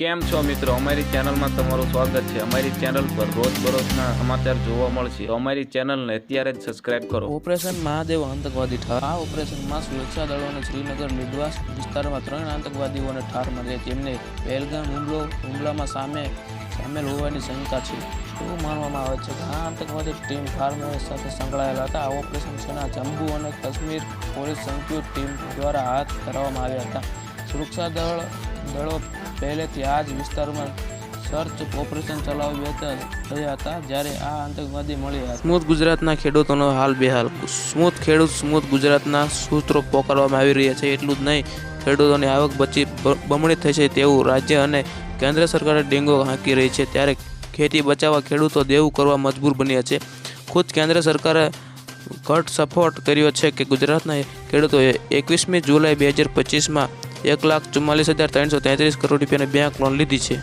કેમ છો મિત્રો? અમારી ચેનલમાં તમારું સ્વાગત છે. અમારી ચેનલ પર રોજ બરોજના સમાચાર જોવા મળશે. અમારી ચેનલને અત્યારે જ સબસ્ક્રાઇબ કરો. ઓપરેશન મહાદેવ આતંકવાદી ઠાર. આ ઓપરેશનમાં સુરક્ષા દળોને શ્રીનગર નિડવાસ વિસ્તારમાં ત્રણ આતંકવાદીઓને ઠાર માર્યા જેમને પહેલગામ, હુમલો, હુમલામાં સામે સામેલ હોવાની શંકા છે. એવું માનવામાં આવે છે કે આ આતંકવાદી ટીમ ઠાર સાથે સંકળાયેલા હતા? આ ઓપરેશન સેના જમ્મુ અને કાશ્મીર પોલીસ સંયુક્ત ટીમ દ્વારા હાથ ધરવામાં આવ્યા હતા. સુરક્ષા દળ, દળો પહેલેથી આ જ વિસ્તારમાં સર્ચ ઓપરેશન ચલાવી થયા હતા, જ્યારે આ આતંકવાદી મળ્યા સ્મૂથ ગુજરાતના ખેડૂતોનો હાલ બેહાલ સ્મૂથ ખેડૂત સ્મૂથ ગુજરાતના સૂત્રો પોકારવામાં આવી રહ્યા છે, એટલું જ નહીં, ખેડૂતોની આવક બચી બમણી બમણી થશે તેવું રાજ્ય અને કેન્દ્ર સરકારે ડેંગો હાંકી રહી છે, ત્યારે ખેતી બચાવવા ખેડૂતો દેવું કરવા મજબૂર બન્યા છે. ખુદ કેન્દ્ર સરકારે ઘટ સપોર્ટ કર્યો છે કે ગુજરાતના ખેડૂતોએ એકવીસમી જુલાઈ બે હજાર પચીસમાં એક લાખ ચુમ્માલીસ હજાર ત્રણસો તેત્રીસ કરોડ રૂપિયાની બેંક લોન લીધી છે.